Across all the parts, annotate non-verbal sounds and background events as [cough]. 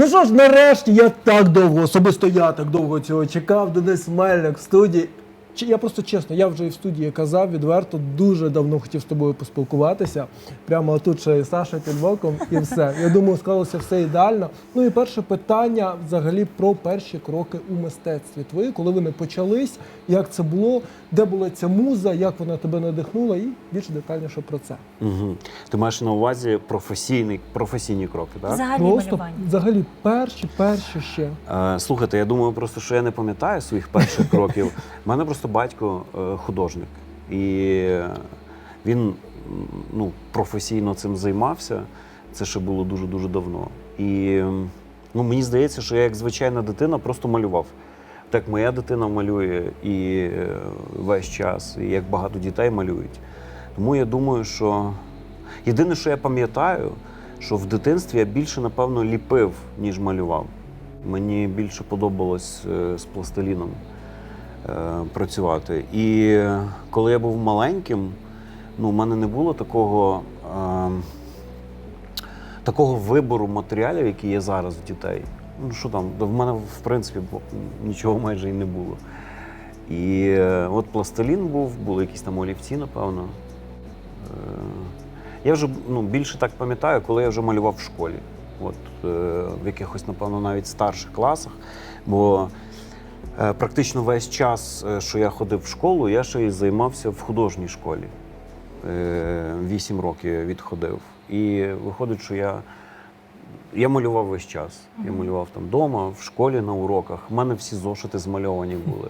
Ну що ж, нарешті я так довго, особисто я так довго цього чекав. Денис Мельник в студії. Чи- Я просто чесно, я вже і в студії казав відверто, дуже давно хотів з тобою поспілкуватися. Прямо тут ще і Саша під боком, і все. Я думаю, склалося все ідеально. Ну і перше питання взагалі про перші кроки у мистецтві твої, коли вони почались, як це було, де була ця муза, як вона тебе надихнула, і більш детальніше про це. Угу. Ти маєш на увазі професійний, професійні кроки, так? Взагалі Просто малювання. взагалі перші, перші ще. Е, слухайте, я думаю, просто що я не пам'ятаю своїх перших кроків. [laughs] У мене просто батько е, художник, і він ну, професійно цим займався. Це ще було дуже дуже давно. І ну, мені здається, що я як звичайна дитина просто малював. Так моя дитина малює і е, весь час, і як багато дітей малюють. Тому я думаю, що єдине, що я пам'ятаю, що в дитинстві я більше, напевно, ліпив, ніж малював. Мені більше подобалось е, з пластиліном е, працювати. І е, коли я був маленьким, ну, в мене не було такого, е, такого вибору матеріалів, які є зараз у дітей. Ну що там, в мене в принципі нічого майже і не було. І е, от пластилін був, були якісь там олівці, напевно. Е, Я вже ну, більше так пам'ятаю, коли я вже малював в школі. От, е, в якихось, напевно, навіть старших класах. Бо е, практично весь час, е, що я ходив в школу, я ще й займався в художній школі. Е, Вісім років відходив. І виходить, що я, я малював весь час. Я малював там вдома, в школі на уроках. У мене всі зошити змальовані були.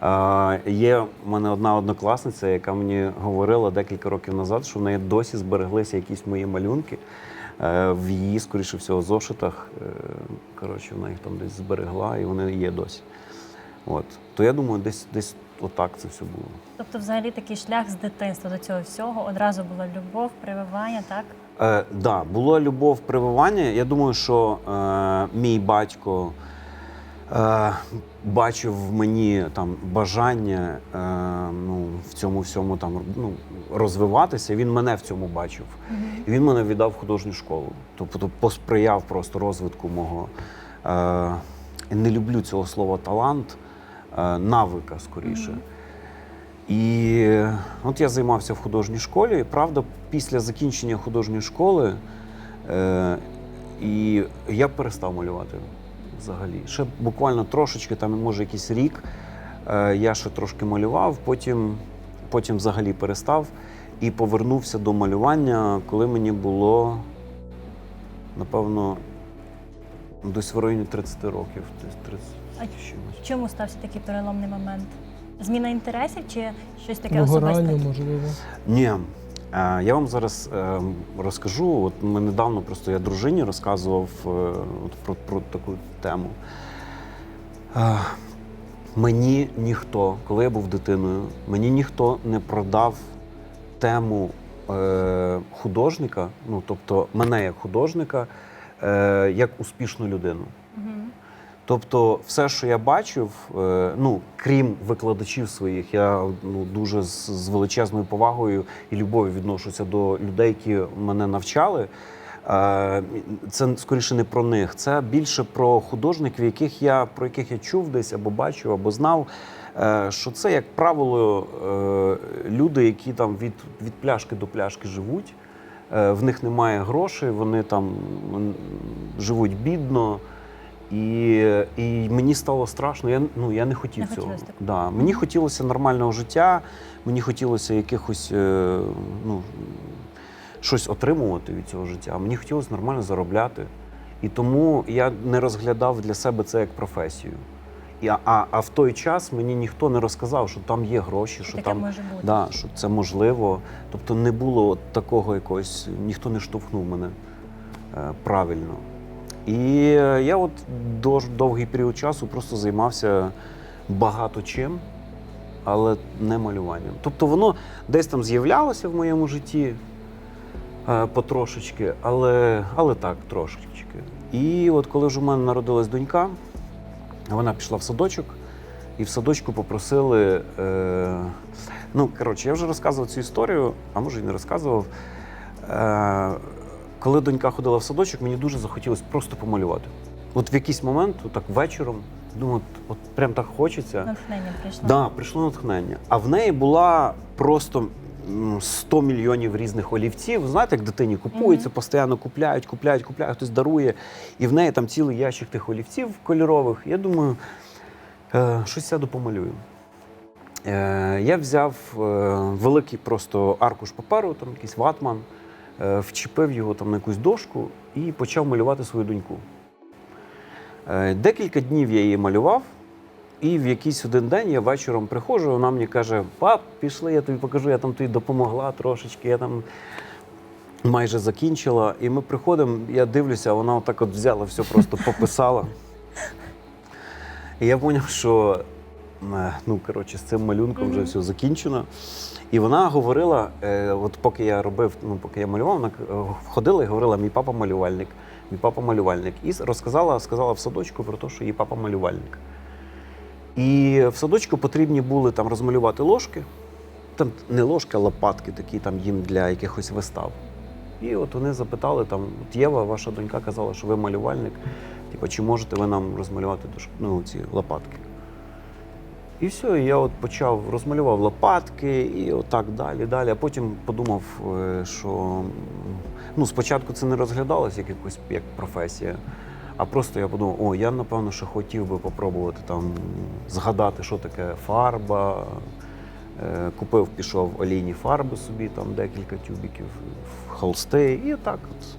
А, є в мене одна однокласниця, яка мені говорила декілька років назад, що в неї досі збереглися якісь мої малюнки. Е, в її, скоріше всього, зошитах. Е, коротше, вона їх там десь зберегла, і вони є досі. От. То я думаю, десь, десь отак це все було. Тобто, взагалі такий шлях з дитинства до цього всього одразу була любов, прививання, так? Е, да, була любов прививання. Я думаю, що е, мій батько е, бачив в мені там бажання е, ну, в цьому всьому там ну, розвиватися. Він мене в цьому бачив. І він мене віддав в художню школу. Тобто посприяв просто розвитку мого. Е, не люблю цього слова талант, навика скоріше. І от я займався в художній школі. і, Правда, після закінчення художньої школи е, і я перестав малювати взагалі. Ще буквально трошечки, там, може, якийсь рік. Е, я ще трошки малював, потім, потім взагалі перестав і повернувся до малювання, коли мені було, напевно, десь в районі 30 років. десь 30 А чимось. Чому стався такий переломний момент? Зміна інтересів чи щось таке Вигорання, особисте? можливо. Ні. Е, Я вам зараз е, розкажу. От ми недавно просто я дружині розказував е, от про, про таку тему. Мені ніхто, коли я був дитиною, мені ніхто не продав тему е, художника, ну тобто мене як художника, е, як успішну людину. Тобто, все, що я бачив, е, ну крім викладачів своїх, я ну дуже з, з величезною повагою і любов'ю відношуся до людей, які мене навчали. Е, Це скоріше не про них, це більше про художників, яких я про яких я чув десь або бачив, або знав. е, Що це, як правило, люди, які там від, від пляшки до пляшки живуть. Е, В них немає грошей, вони там живуть бідно. І, і мені стало страшно. Я, ну, я не хотів Не цього. Да. Мені хотілося нормального життя, мені хотілося якихось е, ну, щось отримувати від цього життя. Мені хотілося нормально заробляти. І тому я не розглядав для себе це як професію. І, а, а в той час мені ніхто не розказав, що там є гроші, що Таке там може бути. Да, що це можливо. Тобто не було от такого якогось, ніхто не штовхнув мене е, правильно. І е, я от дож- довгий період часу просто займався багато чим, але не малюванням. Тобто воно десь там з'являлося в моєму житті е, потрошечки, але, але так, трошечки. І от коли вже в мене народилась донька, вона пішла в садочок, і в садочку попросили. Е, ну, коротше, я вже розказував цю історію, а може і не розказував. Е, коли донька ходила в садочок, мені дуже захотілося просто помалювати. от в якийсь момент, так вечором, думаю, от, от прям так хочеться. Натхнення прийшло. Да, прийшло натхнення. А в неї була просто 100 мільйонів різних олівців. Знаєте, як дитині купується, постійно купляють, купляють, купляють, хтось дарує. І в неї там цілий ящик тих олівців кольорових. Я думаю, е, щось сяду помалюю. Е, я взяв е, великий просто аркуш паперу, там якийсь ватман, вчепив його там на якусь дошку і почав малювати свою доньку. Декілька днів я її малював. І в якийсь один день я вечором приходжу, вона мені каже: пап, пішли, я тобі покажу, я там тобі допомогла трошечки, я там майже закінчила. І ми приходимо, я дивлюся, вона отак от взяла, все просто [laughs] пописала. І я зрозумів, що е, ну, коротше, з цим малюнком вже все закінчено. І вона говорила, е, от поки я робив, ну поки я малював, вона е, ходила і говорила, мій папа малювальник, мій папа малювальник. І розказала, сказала в садочку про те, що її папа малювальник. І в садочку потрібні були там розмалювати ложки. Там не ложки, а лопатки такі там їм для якихось вистав. І от вони запитали там: от Єва, ваша донька казала, що ви малювальник. Типу, чи можете ви нам розмалювати ну, ці лопатки? І все, я от почав розмалював лопатки і отак далі, далі. А потім подумав, е, що ну, спочатку це не розглядалось як якось як професія. А просто я подумав, о, я напевно, що хотів би попробувати там згадати, що таке фарба. Е, Купив, пішов олійні фарби собі, там декілька тюбіків, холсти, і так от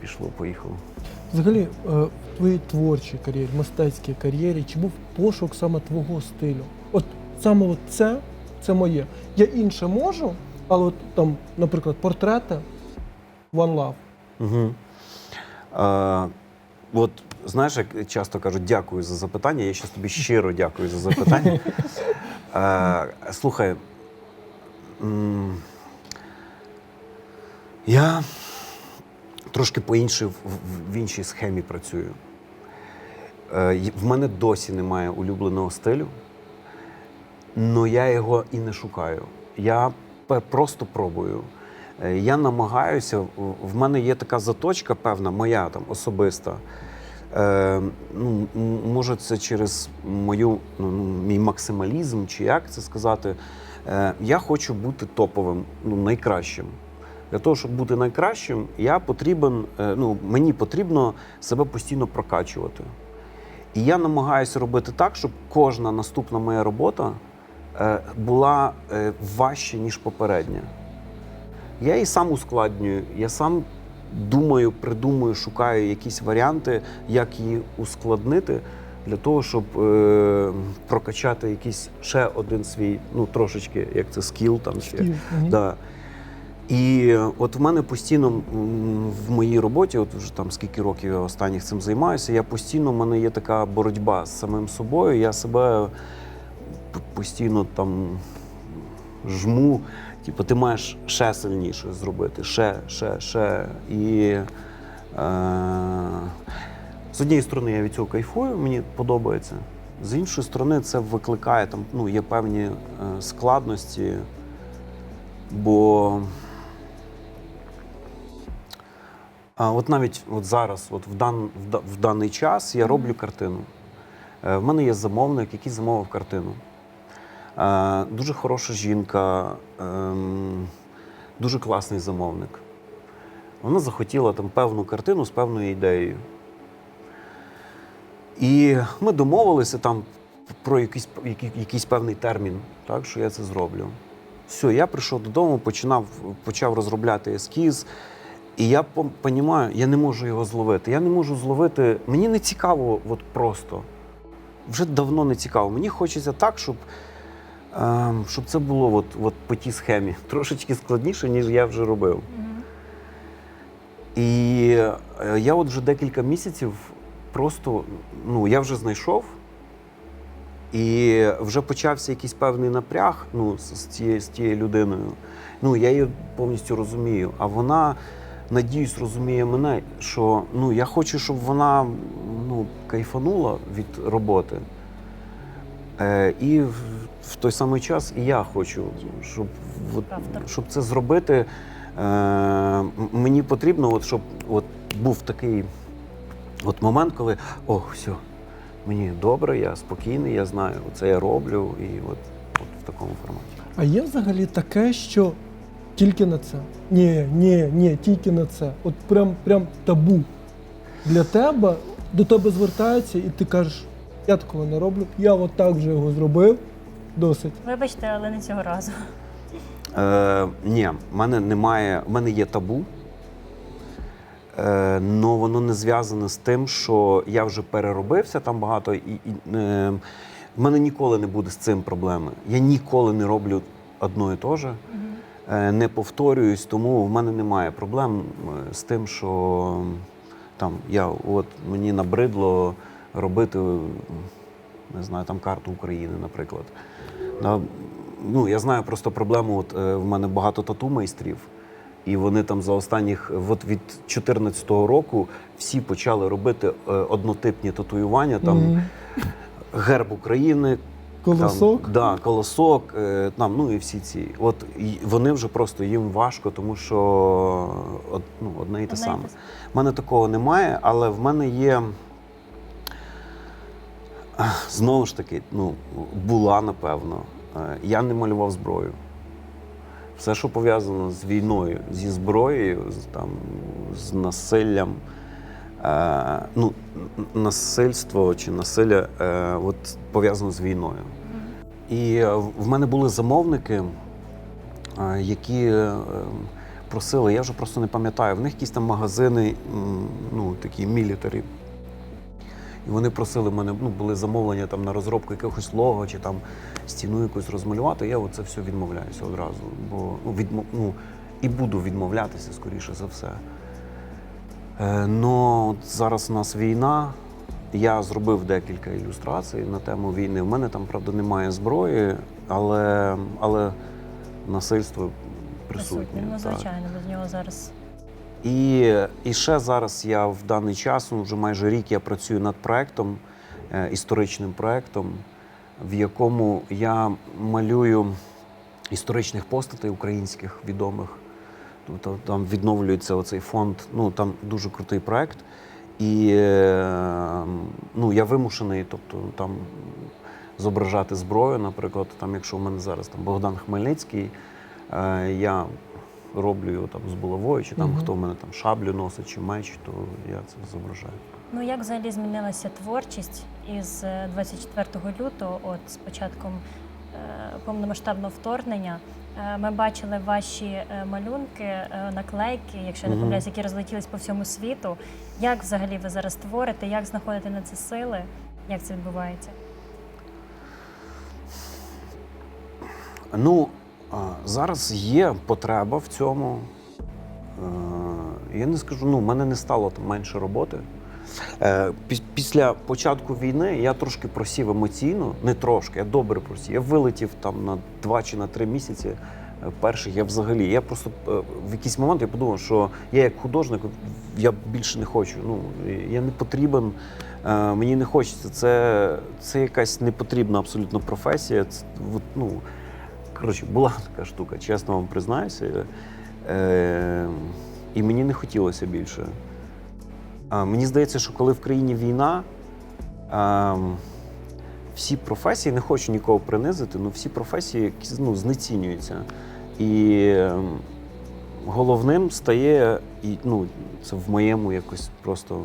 пішло, поїхало. Взагалі, е, в твоїй творчій кар'єрі, мистецькій кар'єрі, чи був пошук саме твого стилю? От саме от це, це моє. Я інше можу, але от там, наприклад, портрети One Love. Угу. От знаєш, як часто кажуть, дякую за запитання. Я щас тобі щиро дякую за запитання. [laughs] Е, слухай, м, я трошки по іншій, в, в- в іншій схемі працюю. Е, й- в мене досі немає улюбленого стилю, але я його і не шукаю. Я пе- просто пробую. Е, Я намагаюся, в- мене є така заточка певна, моя там особиста. Е, ну, може, це через мою, ну, мій максималізм, чи як це сказати. Е, я хочу бути топовим, ну, найкращим. Для того, щоб бути найкращим, я потрібен, е, ну, мені потрібно себе постійно прокачувати. І я намагаюся робити так, щоб кожна наступна моя робота е, була е, важче, ніж попередня. Я її сам ускладнюю, я сам думаю, придумую, шукаю якісь варіанти, як її ускладнити для того, щоб е, прокачати якийсь ще один свій, ну трошечки, як це скіл там ще. Стиль. Да. І е, от в мене постійно в моїй роботі, от вже там скільки років я останніх цим займаюся, я постійно в мене є така боротьба з самим собою. Я себе постійно там жму. Типу, ти маєш ще сильніше зробити, ще, ще, ще. І е, з однієї сторони я від цього кайфую, мені подобається. З іншої сторони, це викликає там, ну, є певні е, складності. Бо а, от навіть от зараз, от в, дан, в, в даний час я роблю картину. Е, В мене є замовник, який замовив картину. Е, Дуже хороша жінка, ем, дуже класний замовник. Вона захотіла там певну картину з певною ідеєю. І ми домовилися там про якийсь, який- якийсь певний термін, так, що я це зроблю. Все, я прийшов додому, починав, почав розробляти ескіз. І я розумію, я не можу його зловити. Я не можу зловити. Мені не цікаво, от просто. Вже давно не цікаво. Мені хочеться так, щоб, щоб це було от, от по тій схемі. [laughs] Трошечки складніше, ніж я вже робив. І е, я от вже декілька місяців просто, ну, я вже знайшов, і вже почався якийсь певний напряг ну, з, цією, з тією людиною. Ну, я її повністю розумію. А вона, надіюсь, розуміє мене, що ну, я хочу, щоб вона ну, кайфанула від роботи. Е, і в, той самий час і я хочу, щоб, от, щоб це зробити. Е, мені потрібно, от, щоб от, був такий От момент, коли о, все, мені добре, я спокійний, я знаю, це я роблю, і от, от в такому форматі. А є взагалі таке, що тільки на це. Ні, ні, ні, тільки на це. От прям, прям табу. Для тебе до тебе звертаються, і ти кажеш, я такого не роблю, я от так вже його зробив. Досить. Вибачте, але не цього разу. Е, ні, в мене немає, в мене є табу. Е, но воно не зв'язане з тим, що я вже переробився там багато, і, і е, в мене ніколи не буде з цим проблеми. Я ніколи не роблю одно і те же, е, не повторююсь, тому в мене немає проблем е, з тим, що там я от мені набридло робити, не знаю, там карту України, наприклад. На- ну, я знаю просто проблему. От е, в мене багато тату майстрів, і вони там за останніх, от від 2014 року, всі почали робити е, однотипні татуювання. Там Мгм. герб України, Колосок. Там, да, колосок, е, там, ну і всі ці. От і вони вже просто їм важко, тому що од, ну, одне і те Одне те саме. У мене такого немає, але в мене є. Знову ж таки, ну, була напевно. Е, Я не малював зброю. Все, що пов'язано з війною, зі зброєю, з, там, з насиллям, е, ну, насильство чи насилля е, от, пов'язано з війною. І е, в мене були замовники, е, які е, просили, я вже просто не пам'ятаю, в них якісь там магазини, ну такі мілітарі. І вони просили мене, ну, були замовлення там на розробку якогось лого чи там стіну якусь розмалювати. Я оце все відмовляюся одразу. Бо ну, відмо, ну, і буду відмовлятися, скоріше за все. Е, но от зараз у нас війна. Я зробив декілька ілюстрацій на тему війни. У мене там, правда, немає зброї, але, але насильство присутнє. Присутні. Ну, так. звичайно, без нього зараз. І, і ще зараз я в даний час, ну, вже майже рік я працюю над проектом, е, історичним проектом, в якому я малюю історичних постатей українських відомих. Тобто там відновлюється оцей фонд. Ну там дуже крутий проект. І е, ну, я вимушений, тобто там зображати зброю. Наприклад, там, якщо у мене зараз там Богдан Хмельницький, е, я роблю його там з булавою, чи там хто в мене там шаблю носить чи меч, то я це зображаю. Ну як взагалі змінилася творчість із е, 24 лютого, от з початком е, повномасштабного вторгнення? Е, Ми бачили ваші е, малюнки, е, наклейки, якщо я не помиляюсь, які розлетілись по всьому світу. Як взагалі ви зараз творите? Як знаходите на це сили? Як це відбувається? Ну, зараз є потреба в цьому. Е, Я не скажу, ну, в мене не стало там менше роботи. Е, Після початку війни я трошки просів емоційно, не трошки, я добре просів. Я вилетів там на два чи на три місяці. е, Перших я взагалі. Я просто в якийсь момент я подумав, що я як художник, я більше не хочу. Ну, я не потрібен, мені не хочеться. Це, це якась непотрібна абсолютно професія. Це, ну, Коротше, була така штука, чесно вам признаюся. Е, і мені не хотілося більше. А, мені здається, що коли в країні війна, а, всі професії, не хочу нікого принизити, але всі професії ну, знецінюються. І ем, головним стає, і, ну, це в моєму якось просто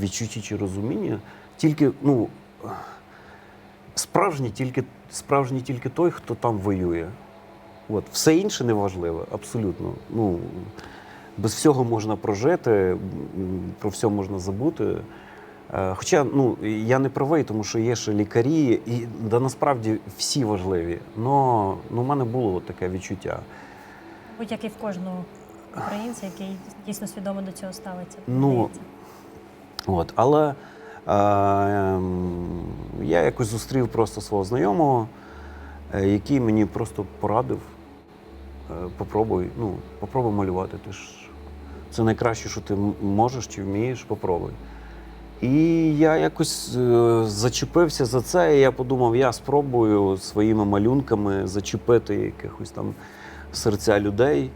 відчутті чи розумінні, тільки, ну, справжній тільки, справжній тільки той, хто там воює. От. Все інше неважливо, абсолютно. Ну, без всього можна прожити, про все можна забути. Е, Хоча ну, я не правий, тому що є ще лікарі, і да, насправді всі важливі. Но ну, в мене було таке відчуття. Будь-як і в кожного українця, який дійсно свідомо до цього ставиться. Ну. От, але я якось зустрів просто свого знайомого, е, який мені просто порадив. е, Попробуй, ну, попробуй малювати. Ти ж це найкраще, що ти можеш чи вмієш, попробуй. І я якось е, зачепився за це, і я подумав, я спробую своїми малюнками зачепити якихось там серця людей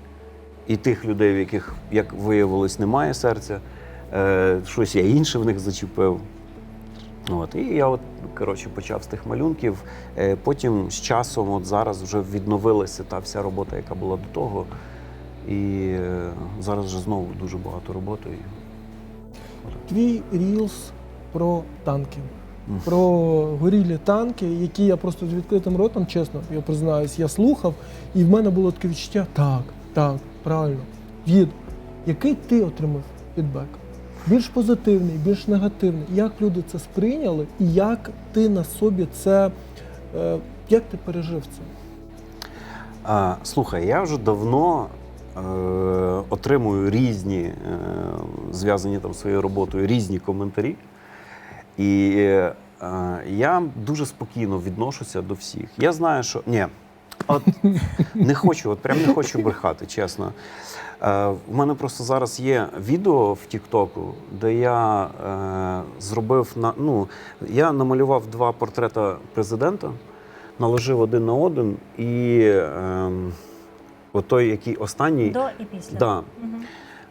і тих людей, в яких, як виявилось, немає серця. щось я інше в них зачепив. От, і я от, коротше, почав з тих малюнків. Е, Потім з часом, от зараз вже відновилася та вся робота, яка була до того. І е, зараз вже знову дуже багато роботи. Твій рілс про танки. Про горілі танки, які я просто з відкритим ротом, чесно, я признаюсь, я слухав, і в мене було таке відчуття: так, так, правильно. Від який ти отримав фідбек? Більш позитивний, більш негативний. Як люди це сприйняли, і як ти на собі це, е, як ти пережив це? Слухай, я вже давно е, отримую різні, е, зв'язані там своєю роботою, різні коментарі. І я дуже спокійно відношуся до всіх. Я знаю, що ні, от не хочу, от прям не хочу брехати, чесно. Е, У мене просто зараз є відео в Тіктоку, де я е, зробив на ну, я намалював два портрета президента, наложив один на один, і е, от той, який останній. До і після. Да.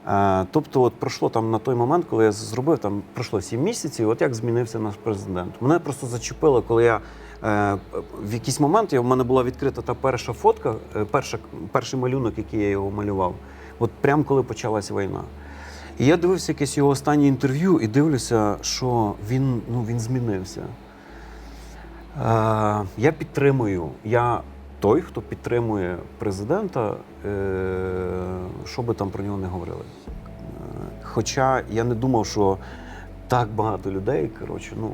Е, тобто, от пройшло там на той момент, коли я зробив, там пройшло 7 місяців, от як змінився наш президент. Мене просто зачепило, коли я в якийсь момент я, в мене була відкрита та перша фотка, е, перша, перший малюнок, який я його малював, от прямо коли почалась війна. І я дивився якесь його останнє інтерв'ю і дивлюся, що він, ну, він змінився. Е, я підтримую. Я той, хто підтримує президента, е, що би там про нього не говорили. Е, Хоча я не думав, що так багато людей, коротше, ну,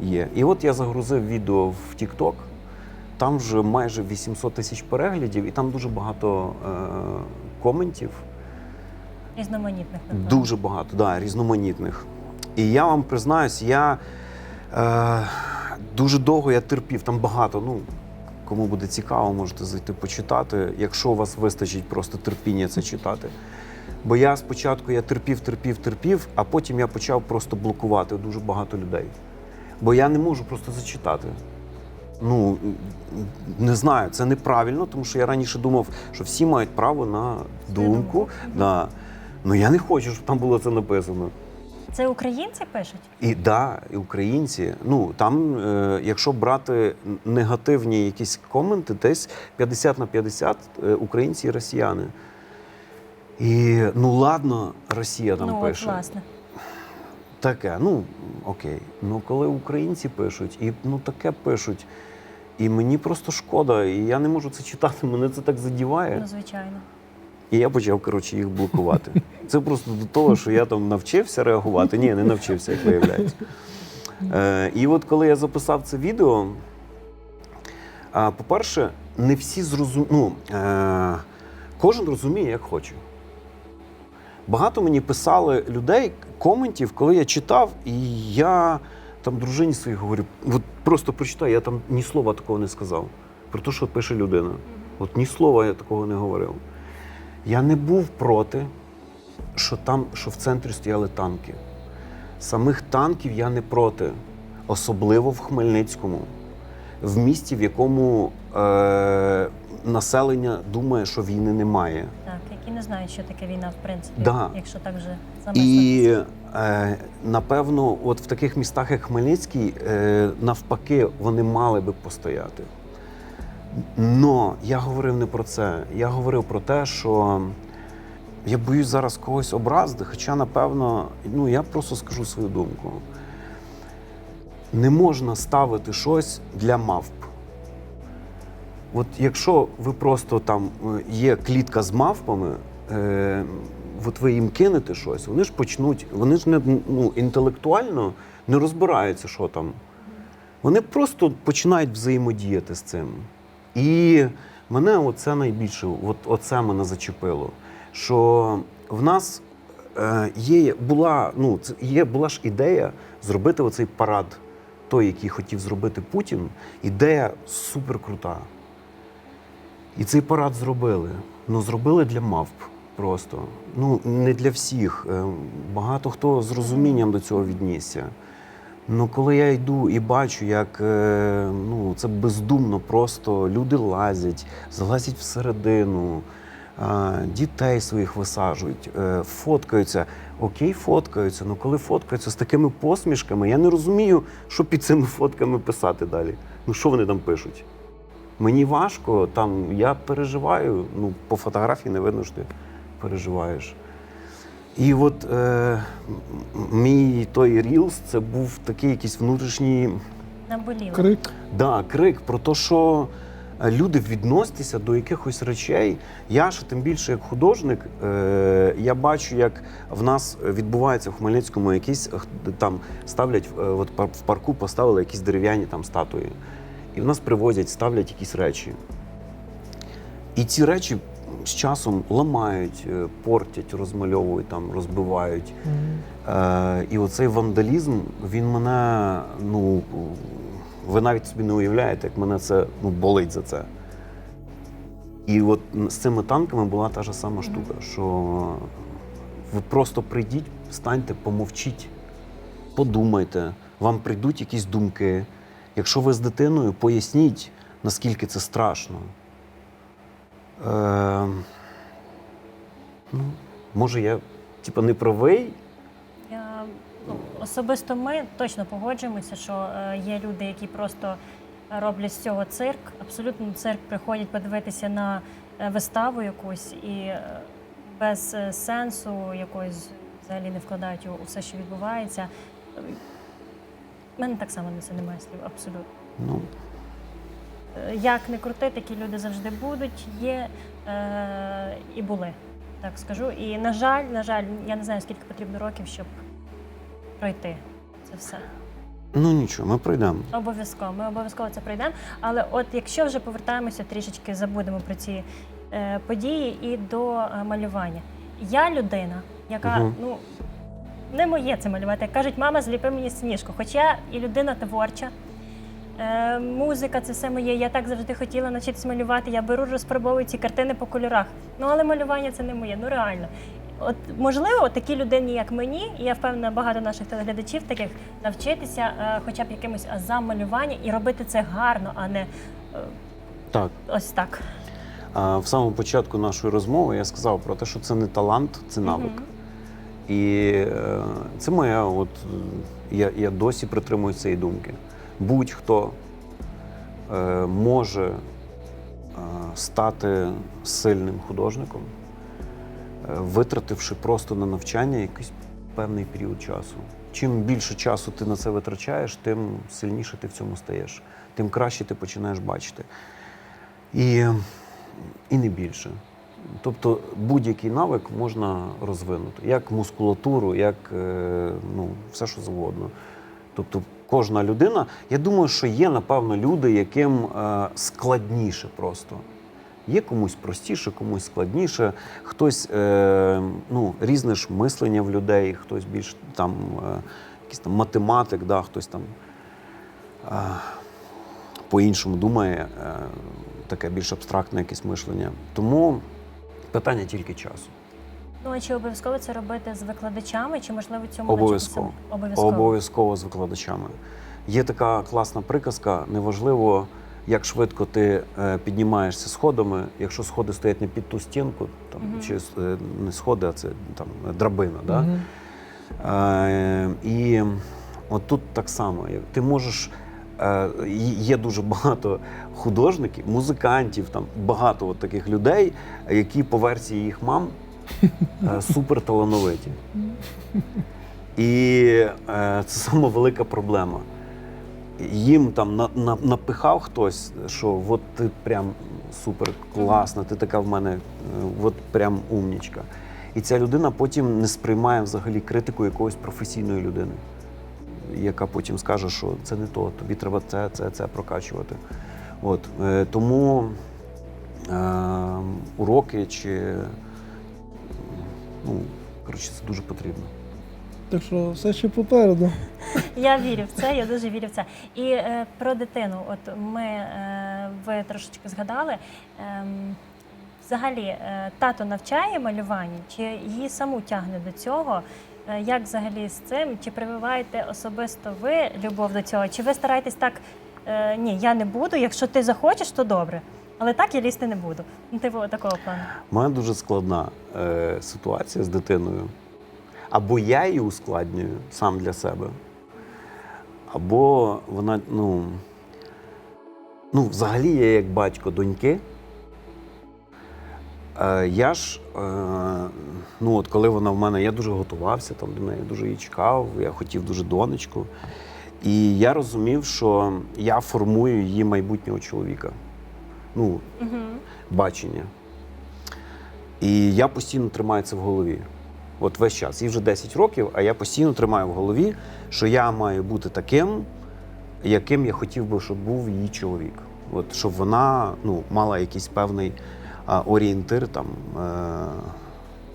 є. І от я загрузив відео в TikTok, там вже майже 800 тисяч переглядів, і там дуже багато е, коментів. Різноманітних напевно. Дуже багато, да, різноманітних. І я вам признаюсь, я е, дуже довго я терпів, там багато. Ну, кому буде цікаво, можете зайти почитати, якщо у вас вистачить просто терпіння це читати. Бо я спочатку я терпів, терпів, терпів, а потім я почав просто блокувати дуже багато людей. Бо я не можу просто зачитати. Ну, не знаю, це неправильно, тому що я раніше думав, що всі мають право на думку. Да. Ну я не хочу, щоб там було це написано. Це українці пишуть? І да, і українці. Ну там, е, якщо брати негативні якісь коменти, десь 50 на 50 е, українці і росіяни. І ну ладно, Росія там ну, пише. от, власне. Таке, ну окей. Ну коли українці пишуть, і ну таке пишуть. І мені просто шкода, і я не можу це читати, мене це так задіває. Ну, звичайно. І я почав, коротше, їх блокувати. Це просто до того, що я там навчився реагувати. Ні, не навчився, як виявляється. Е, і от коли я записав це відео, по-перше, не всі зрозуміли. Ну, е, кожен розуміє, як хоче. Багато мені писали людей коментів, коли я читав, і я там дружині своїй говорю, от просто прочитай, я там ні слова такого не сказав. Про те, що пише людина. От ні слова я такого не говорив. Я не був проти, що там, що в центрі стояли танки. Самих танків я не проти, особливо в Хмельницькому, в місті, в якому е, населення думає, що війни немає. Так, які не знають, що таке війна, в принципі, Да. якщо так вже І е, напевно, от в таких містах, як Хмельницький, е, навпаки, вони мали би постояти. Но я говорив не про це. Я говорив про те, що я боюсь зараз когось образити, хоча, напевно, ну я просто скажу свою думку. Не можна ставити щось для мавп. От якщо ви просто там е, є клітка з мавпами, е, от ви їм кинете щось, вони ж почнуть, вони ж не ну, інтелектуально не розбираються, що там. Вони просто починають взаємодіяти з цим. І мене оце найбільше, от, оце мене зачепило. Що в нас е, є, була, ну, є, була ж ідея зробити оцей парад, той, який хотів зробити Путін. Ідея супер крута. І цей парад зробили. Ну, зробили для мавп просто. Ну, не для всіх. Е, Багато хто з розумінням до цього віднісся. Ну, коли я йду і бачу, як е, ну, це бездумно просто люди лазять, залазять всередину, дітей своїх висаджують, е, фоткаються. Окей, фоткаються. Ну коли фоткаються з такими посмішками, я не розумію, що під цими фотками писати далі. Ну що вони там пишуть? Мені важко, там я переживаю. Ну, по фотографії не видно, що ти переживаєш. І от е, мій той Рілс це був такий якийсь внутрішній Наболіло. Крик. да, крик про те, що е, люди відносяться до якихось речей. Я ж тим більше як художник, е, я бачу, як в нас відбувається в Хмельницькому якісь там ставлять е, от в парку поставили якісь дерев'яні там статуї. І в нас привозять, ставлять якісь речі. І ці речі з часом ламають, е, портять, розмальовують, там, розбивають. Е, і оцей вандалізм, він мене, ну, ви навіть собі не уявляєте, як мене це ну, болить за це. І от з цими танками була та ж сама штука, що ви просто прийдіть, станьте, помовчіть, подумайте, вам прийдуть якісь думки. Якщо ви з дитиною, поясніть, наскільки це страшно. Е, ну, може, я типу, не правий, Я, ну, особисто ми точно погоджуємося, що е, є люди, які просто роблять з цього цирк. Абсолютно цирк приходять подивитися на е, виставу якусь і е, без е, сенсу якось взагалі не вкладають у все, що відбувається. У мене так само на це немає слів, абсолютно. ну, Е, Як не крути, такі люди завжди будуть, є е, і були, так скажу. І на жаль, на жаль, я не знаю, скільки потрібно років, щоб пройти це все. ну нічого, ми пройдемо. Обов'язково, ми обов'язково це пройдемо. Але от якщо вже повертаємося трішечки, забудемо про ці е, події і до е, малювання. Я людина, яка Мгм. ну не моє це малювати. Як кажуть, мама, зліпи мені сніжку. Хоча я і людина творча. Е, музика це все моє. Я так завжди хотіла навчитися малювати. Я беру, розпробовую ці картини по кольорах. Ну але малювання це не моє. Ну реально. От можливо, такі людині, як мені, і я впевнена, багато наших телеглядачів таких навчитися, е, хоча б якимось азам малювання і робити це гарно, а не е, Так. ось так. А в самому початку нашої розмови я сказав про те, що це не талант, це навик. Мгм. І е, це моя, от я, я досі притримуюсь цієї думки. Будь-хто е, може е, стати сильним художником, е, витративши просто на навчання якийсь певний період часу. Чим більше часу ти на це витрачаєш, тим сильніше ти в цьому стаєш, тим краще ти починаєш бачити. І, і не більше. Тобто будь-який навик можна розвинути, як мускулатуру, як е, ну, все, що завгодно. Тобто кожна людина, я думаю, що є, напевно, люди, яким е, складніше просто. Є комусь простіше, комусь складніше, хтось е, ну, різне ж мислення в людей, хтось більш там, е, якийсь там математик, да, хтось там е, по-іншому думає, е, таке більш абстрактне якесь мишлення. Тому питання тільки часу. Ну а чи обов'язково це робити з викладачами, чи можливо цьому Обов'язково. Обов'язково. Обов'язково з викладачами. Є така класна приказка: неважливо, як швидко ти е, піднімаєшся сходами, якщо сходи стоять не під ту стінку, там Мгм. чи е, не сходи, а це там драбина. Да? Мгм. Е, і от тут так само. Ти можеш. Е, Є дуже багато художників, музикантів, там багато от таких людей, які по версії їх мам е, [laughs] суперталановиті. І е, це сама велика проблема. Їм там на, на, напихав хтось, що от ти прям супер класна, ти така в мене, от прям умнічка. І ця людина потім не сприймає взагалі критику якоїсь професійної людини, яка потім скаже, що це не то, тобі треба це, це, це прокачувати. От, е, тому е, уроки чи ну, коротше, це дуже потрібно. Так що все ще попереду. Я вірю в це, я дуже вірю в це. І е, про дитину, от ми е, ви трошечки згадали. Ем, взагалі, е, тато навчає малюванню, чи її саму тягне до цього? Е, як взагалі з цим? Чи прививаєте особисто ви любов до цього? Чи ви стараєтесь так? Е, ні, я не буду. Якщо ти захочеш, то добре. Але так я лізти не буду. Ну, типу, такого плану. У мене дуже складна е, ситуація з дитиною. Або я її ускладнюю сам для себе, або вона, ну. Ну, взагалі, я як батько доньки. Е, я ж, е, ну от коли вона в мене, я дуже готувався там до неї, дуже її чекав, я хотів дуже донечку. І я розумів, що я формую її майбутнього чоловіка. Ну, Угу. бачення. І я постійно тримаю це в голові. От весь час. Їй вже 10 років, а я постійно тримаю в голові, що я маю бути таким, яким я хотів би, щоб був її чоловік. От, щоб вона ну, мала якийсь певний орієнтир там, е,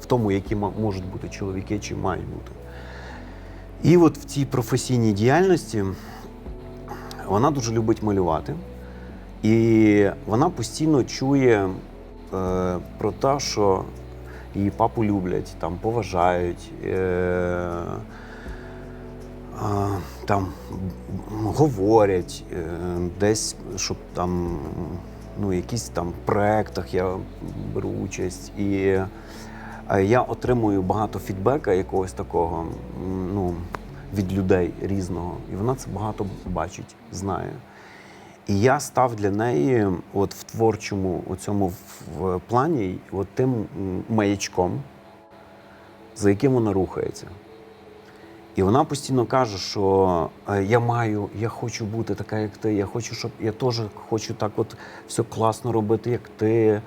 в тому, які можуть бути чоловіки чи мають бути. І от в цій професійній діяльності вона дуже любить малювати. І вона постійно чує е, про те, що її папу люблять, там поважають, е, там говорять, десь, щоб там ну, якісь там проектах я беру участь. І е, я отримую багато фідбека якогось такого ну, від людей різного. І вона це багато бачить, знає. І я став для неї, от в творчому цьому плані, от тим маячком, за яким вона рухається. І вона постійно каже, що е, я маю, я хочу бути така, як ти. Я хочу, щоб я теж хочу так, от все класно робити, як ти.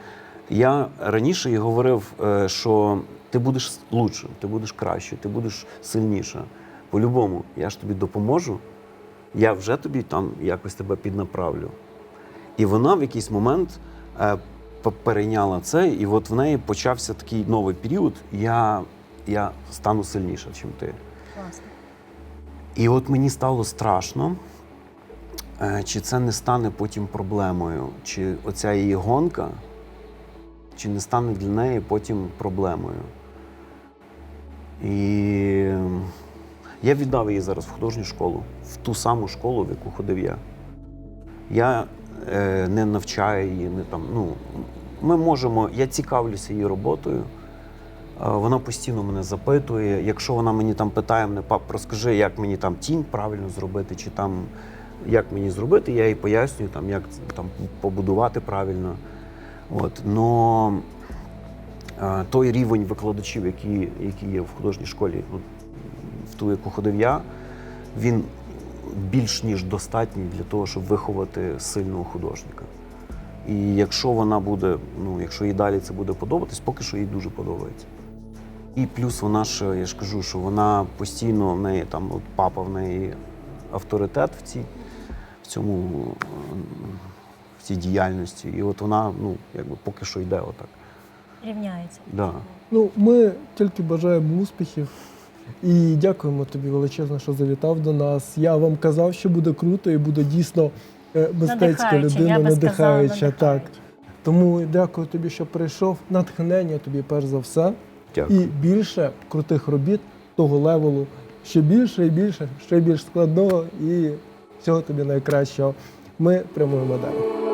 Я раніше їй говорив, е, що ти будеш лучшим, ти будеш краще, ти будеш сильніша. По-любому, я ж тобі допоможу, я вже тобі там якось тебе піднаправлю. І вона в якийсь момент е, перейняла це, і от в неї почався такий новий період. Я, я стану сильніша, ніж ти. Класно. І от мені стало страшно, е, чи це не стане потім проблемою, чи оця її гонка, чи не стане для неї потім проблемою. І я віддав її зараз в художню школу, в ту саму школу, в яку ходив я. Я е, не навчаю її, не там. Ну, ми можемо, я цікавлюся її роботою. Е, Вона постійно мене запитує. Якщо вона мені там питає, мене пап, розкажи, як мені там тінь правильно зробити, чи там як мені зробити, я їй пояснюю, там, як там побудувати правильно. От. Но е, той рівень викладачів, які, які є в художній школі, от, в ту, яку ходив я, він більш ніж достатній для того, щоб виховати сильного художника. І якщо вона буде, ну якщо їй далі це буде подобатись, поки що їй дуже подобається. І плюс вона ж, я ж кажу, що вона постійно в неї там, от папа в неї авторитет в цій, в цьому в цій діяльності. І от вона, ну, якби поки що йде отак. Рівняється. Да. Ну, ми тільки бажаємо успіхів. І дякуємо тобі величезно, що завітав до нас. Я вам казав, що буде круто і буде дійсно е, мистецька людина, надихаюча. Так. Тому дякую тобі, що прийшов. Натхнення тобі перш за все. Дякую. І більше крутих робіт того левелу. Ще більше і більше, ще більш складного і всього тобі найкращого. Ми прямуємо далі.